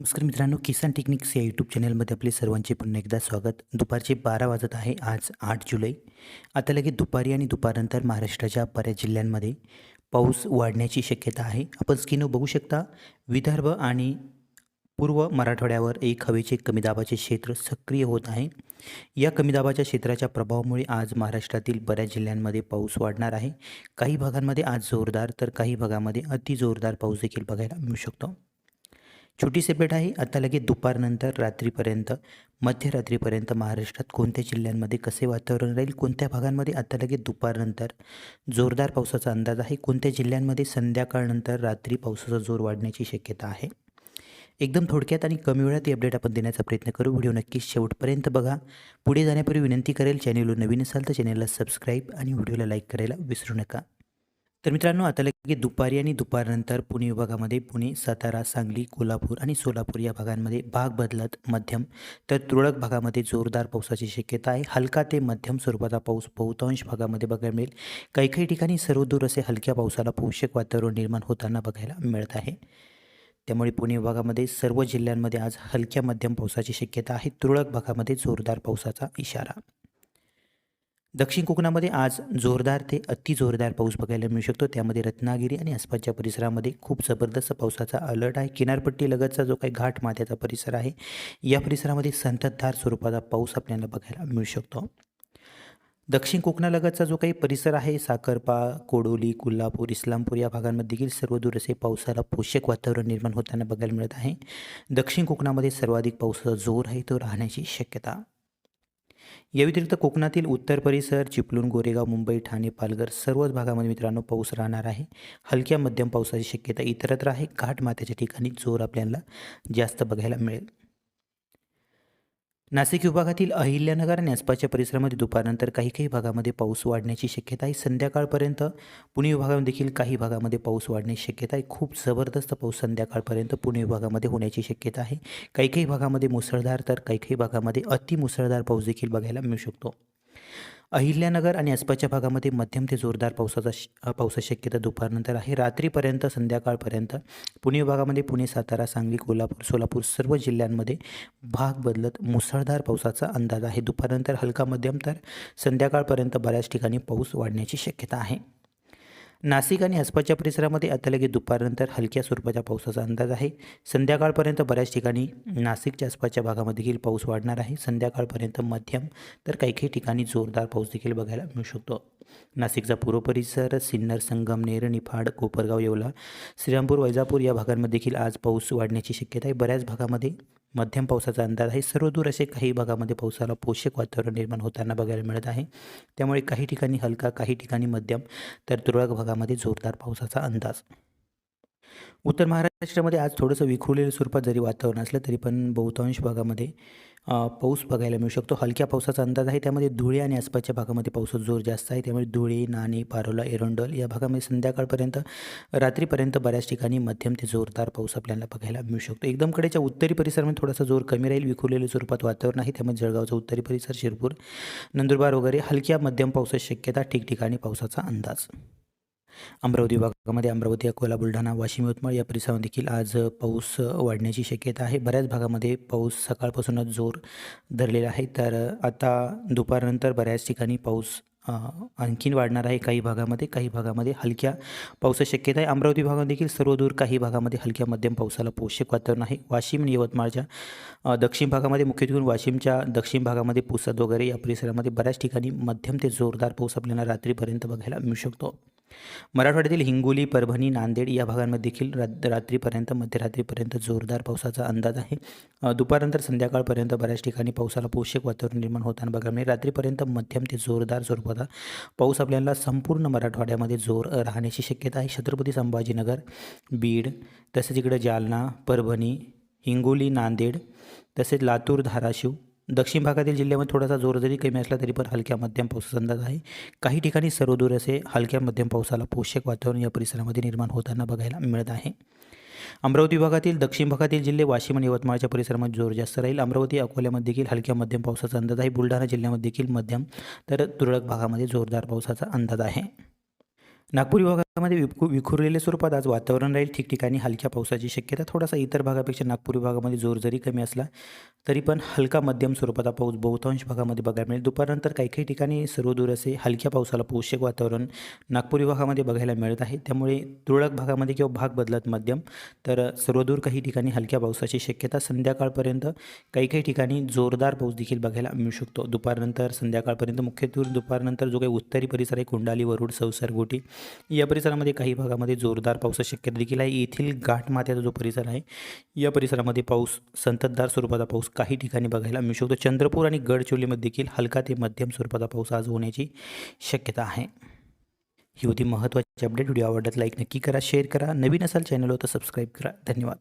नमस्कार मित्रांनो किसान टेक्निक्स या यूट्यूब चॅनलमध्ये आपले सर्वांचे पुन्हा एकदा स्वागत. दुपारचे बारा वाजत आहे आज आठ जुलै. आता लगेच दुपारी आणि दुपारनंतर महाराष्ट्राच्या बऱ्याच जिल्ह्यांमध्ये पाऊस वाढण्याची शक्यता आहे. आपण स्क्रीनवर बघू शकता विदर्भ आणि पूर्व मराठवाड्यावर एक हवेचे कमी दाबाचे क्षेत्र सक्रिय होत आहे. या कमी दाबाच्या क्षेत्राच्या प्रभावामुळे आज महाराष्ट्रातील बऱ्याच जिल्ह्यांमध्ये पाऊस वाढणार आहे. काही भागांमध्ये आज जोरदार तर काही भागामध्ये अति जोरदार पाऊस देखील बघायला मिळू शकतो. छोटी सेपेट आहे. आता लगेच दुपारनंतर रात्रीपर्यंत मध्यरात्रीपर्यंत महाराष्ट्रात कोणत्या जिल्ह्यांमध्ये कसे वातावरण राहील कोणत्या भागांमध्ये आता लगेच दुपारनंतर जोरदार पावसाचा अंदाज आहे. कोणत्या जिल्ह्यांमध्ये संध्याकाळनंतर रात्री पावसाचा जोर वाढण्याची शक्यता आहे? एकदम थोडक्यात आणि कमी वेळात ही अपडेट आपण देण्याचा प्रयत्न करू. व्हिडिओ नक्कीच शेवटपर्यंत बघा. पुढे जाण्यापूर्वी विनंती करेल चॅनेलवर नवीन असाल तर चॅनेलला सबस्क्राईब आणि व्हिडिओला लाईक करायला विसरू नका. तर मित्रांनो आता लगेच दुपारी आणि दुपारनंतर पुणे विभागामध्ये पुणे सातारा सांगली कोल्हापूर आणि सोलापूर या भागांमध्ये भाग बदलत मध्यम तर तुरळक भागामध्ये जोरदार पावसाची शक्यता आहे. हलका ते मध्यम स्वरूपाचा पाऊस बहुतांश भागामध्ये बघायला मिळेल. काही काही ठिकाणी सर्वदूर असे हलक्या पावसाला पोषक वातावरण निर्माण होताना बघायला मिळत आहे. त्यामुळे पुणे विभागामध्ये सर्व जिल्ह्यांमध्ये आज हलक्या मध्यम पावसाची शक्यता आहे. तुरळक भागामध्ये जोरदार पावसाचा इशारा दक्षिण कोकणामध्ये आज जोरदार ते अति जोरदार पाऊस बघायला मिळू शकतो. त्यामध्ये रत्नागिरी आणि आसपासच्या परिसरामध्ये खूप जबरदस्त पावसाचा अलर्ट आहे. किनारपट्टी लगतचा जो काही घाट माथ्याचा परिसर आहे या परिसरामध्ये संततधार स्वरूपाचा पाऊस आपल्याला बघायला मिळू शकतो. दक्षिण कोकणालगतचा जो काही परिसर आहे साखरपा कोडोली कोल्हापूर इस्लामपूर या भागांमध्ये देखील सर्वदूर असे पावसाला पोषक वातावरण निर्माण होताना बघायला मिळत आहे. दक्षिण कोकणामध्ये सर्वाधिक पावसाचा जोर आहे तो राहण्याची शक्यता. या व्यतिरिक्त कोकणातील उत्तर परिसर चिपळूण गोरेगाव मुंबई ठाणे पालघर सर्वच भागामध्ये मित्रांनो पाऊस राहणार आहे. हलक्या मध्यम पावसाची शक्यता इतरत्र आहे. घाटमाथ्याच्या ठिकाणी जोर आपल्याला जास्त बघायला मिळेल. नाशिक विभागातील अहिल्यानगर आणि आसपासच्या परिसरामध्ये दुपारनंतर काही काही भागामध्ये पाऊस वाढण्याची शक्यता आहे. संध्याकाळपर्यंत पुणे विभागामध्ये देखील काही भागामध्ये पाऊस वाढण्याची शक्यता आहे. खूप जबरदस्त पाऊस संध्याकाळपर्यंत पुणे विभागामध्ये होण्याची शक्यता आहे. काही काही भागामध्ये मुसळधार तर काही काही भागामध्ये अति मुसळधार पाऊस देखील बघायला मिळू शकतो. अहिल्यानगर आणि आसपासच्या भागामध्ये मध्यम ते जोरदार पावसाचा श पावसाची शक्यता दुपारनंतर आहे. रात्रीपर्यंत संध्याकाळपर्यंत पुणे विभागामध्ये पुणे सातारा सांगली कोल्हापूर सोलापूर सर्व जिल्ह्यांमध्ये भाग बदलत मुसळधार पावसाचा अंदाज आहे. दुपारनंतर हलका मध्यम तर संध्याकाळपर्यंत बऱ्याच ठिकाणी पाऊस वाढण्याची शक्यता आहे. नाशिक आणि आसपासच्या परिसरामध्ये आता लगेच दुपारनंतर हलक्या स्वरूपाच्या पावसाचा अंदाज आहे. संध्याकाळपर्यंत बऱ्याच ठिकाणी नाशिकच्या आसपासच्या भागामध्ये देखील पाऊस वाढणार आहे. संध्याकाळपर्यंत मध्यम तर काही काही ठिकाणी जोरदार पाऊस देखील बघायला मिळू शकतो. नाशिकचा पूर्व परिसर सिन्नर संगमनेर निफाड कोपरगाव येवला श्रीरामपूर वैजापूर या भागांमध्ये देखील आज पाऊस वाढण्याची शक्यता आहे. बऱ्याच भागामध्ये मध्यम पावसाचा अंदाज आहे. सर्वदूर असे काही भागामध्ये पावसाला पोषक वातावरण निर्माण होताना बघायला मिळत आहे. त्यामुळे काही ठिकाणी हलका काही ठिकाणी मध्यम तर तुरळक भागामध्ये जोरदार पावसाचा अंदाज. उत्तर महाराष्ट्रामध्ये आज थोडंसं विखुरलेलं स्वरूपात जरी वातावरण असलं तरी पण बहुतांश भागामध्ये पाऊस बघायला मिळू शकतो. हलक्या पावसाचा अंदाज आहे. त्यामध्ये धुळे आणि आसपासच्या भागामध्ये पावसाचा जोर जास्त आहे. त्यामुळे धुळे नाणे पारोला एरंडोल या भागामध्ये संध्याकाळपर्यंत रात्रीपर्यंत बऱ्याच ठिकाणी मध्यम ते जोरदार पाऊस आपल्याला बघायला मिळू शकतो. एकदम कडेच्या उत्तरी परिसरामध्ये थोडासा जोर कमी राहील. विखुरलेल्या स्वरूपात वातावरण आहे. त्यामध्ये जळगावचा उत्तरी परिसर शिरपूर नंदुरबार वगैरे हलक्या मध्यम पावसाची शक्यता ठिकठिकाणी पावसाचा अंदाज. अमरावती विभागामध्ये अमरावती अकोला बुलढाणा वाशिम यवतमाळ या परिसरामध्ये देखील आज पाऊस वाढण्याची शक्यता आहे. बऱ्याच भागामध्ये पाऊस सकाळपासूनच जोर धरलेला आहे. तर आता दुपारनंतर बऱ्याच ठिकाणी पाऊस आणखीन वाढणार आहे. काही भागामध्ये काही भागामध्ये हलक्या पावसाची शक्यता आहे. अमरावती भागात देखील सर्वदूर काही भागामध्ये हलक्या मध्यम पावसाला पोषक वातावरण आहे. वाशिम आणि यवतमाळच्या दक्षिण भागामध्ये मुख्यत्वे वाशिमच्या दक्षिण भागामध्ये पुसद वगैरे या परिसरामध्ये बऱ्याच ठिकाणी मध्यम ते जोरदार पाऊस आपल्याला रात्रीपर्यंत बघायला मिळू शकतो. मराठवाड्यातील हिंगोली परभणी नांदेड या भागांमध्ये देखील रात रात्रीपर्यंत मध्यरात्रीपर्यंत जोरदार पावसाचा अंदाज आहे. दुपारनंतर संध्याकाळपर्यंत बऱ्याच ठिकाणी पावसाला पोषक वातावरण निर्माण होताना बघा मिळेल. रात्रीपर्यंत मध्यम ते जोरदार स्वरूपाचा पाऊस आपल्याला संपूर्ण मराठवाड्यामध्ये जोर राहण्याची शक्यता आहे. छत्रपती संभाजीनगर बीड तसेच इकडं जालना परभणी हिंगोली नांदेड तसेच लातूर धाराशिव दक्षिण भागातील जिल्ह्यामध्ये थोडासा जोर जरी कमी असला तरी पण हलक्या मध्यम पावसाचा अंदाज आहे. काही ठिकाणी सर्वदूर असे हलक्या मध्यम पावसाला पोषक वातावरण या परिसरामध्ये निर्माण होताना बघायला मिळत आहे. अमरावती भागातील दक्षिण भागातील जिल्हे वाशिम आणि यवतमाळच्या परिसरामध्ये जोर जास्त राहील. अमरावती अकोल्यामध्ये देखील हलक्या मध्यम पावसाचा अंदाज आहे. बुलढाणा जिल्ह्यामध्ये देखील मध्यम तर तुरळक भागामध्ये जोरदार पावसाचा अंदाज आहे. नागपूर विभागामध्ये विखु विखुरलेल्या स्वरूपात आज वातावरण राहील. ठिकठिकाणी हलक्या पावसाची शक्यता. थोडासा इतर भागापेक्षा नागपूर विभागामध्ये जोर जरी कमी असला तरी पण हलका मध्यम स्वरूपाचा पाऊस बहुतांश भागामध्ये बघायला मिळेल. दुपारनंतर काही काही ठिकाणी सर्वदूर असे हलक्या पावसाला पोषक वातावरण नागपूर विभागामध्ये बघायला मिळत आहे. त्यामुळे तुरळक भागामध्ये किंवा भाग बदलत मध्यम तर सर्वदूर काही ठिकाणी हलक्या पावसाची शक्यता संध्याकाळपर्यंत काही काही ठिकाणी जोरदार पाऊस देखील बघायला मिळू शकतो. दुपारनंतर संध्याकाळपर्यंत मुख्यतः दुपारनंतर जो काही उत्तरी परिसर आहे कुंडाली वरुड सौसर गोटी या परिसरामध्ये काही भागामध्ये जोरदार पावसाची शक्यता देखील आहे. येथील घाटमाथ्याचा जो परिसर आहे या परिसरामध्ये पाऊस संततधार स्वरूपाचा पाऊस काही ठिकाणी बघायला मिळू शकतो. चंद्रपूर आणि गडचिरोलीमध्ये देखील हलका ते मध्यम स्वरूपाचा पाऊस आज होण्याची शक्यता आहे. ही होती महत्त्वाची अपडेट व्हिडिओ आवडल्यास लाईक नक्की करा शेअर करा. नवीन असाल चॅनलवर तर सबस्क्राईब करा. धन्यवाद.